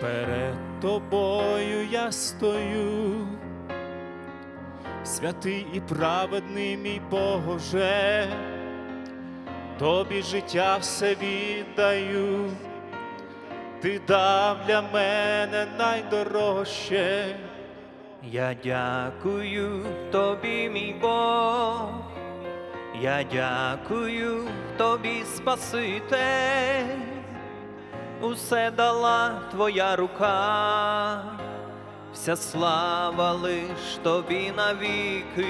Перед тобою я стою, святий і праведний мій Боже, тобі життя все віддаю, ти дав для мене найдорожче. Я дякую тобі, мій Бог, я дякую тобі, Спаситель, усе дала твоя рука, вся слава лиш тобі навіки.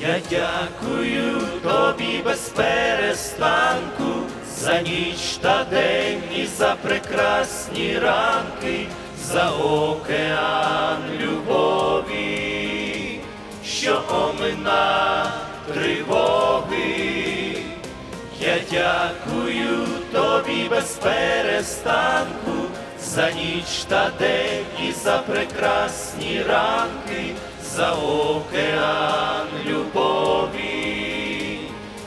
Я дякую тобі без перестанку за ніч та день і за прекрасні ранки, за океан любові, що омина тривоги. Дякую тобі без перестанку за ніч та день і за прекрасні ранки, за океан любові,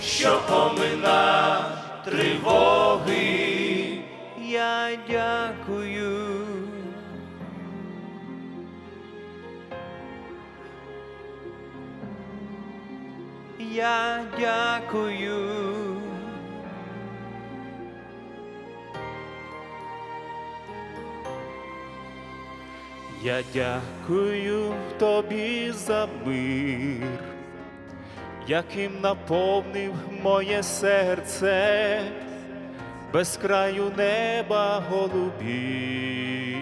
що омина тривоги. Я дякую. Я дякую. Я дякую тобі за мир, яким наповнив моє серце, без краю неба голубі,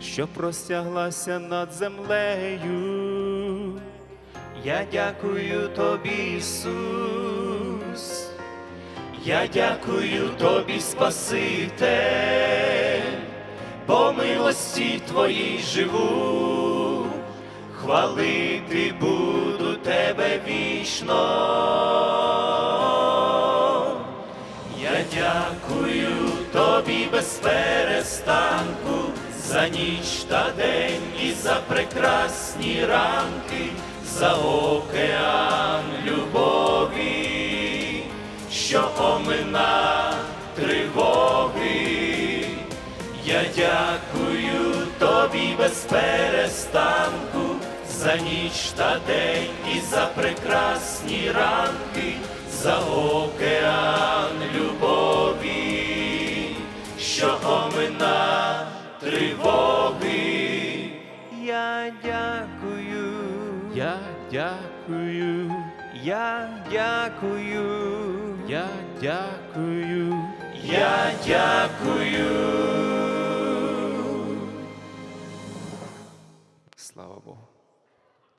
що простяглася над землею. Я дякую тобі, Ісус. Я дякую тобі, Спаситель, по милості твоїй живу, хвалити буду тебе вічно. Я дякую тобі без перестанку за ніч та день і за прекрасні ранки, за океан дякую тобі без перестанку за ніч та день і за прекрасні ранки, за океан любові, що омина тривоги. Я дякую. Я дякую, Я дякую. я дякую, я дякую. 기도하고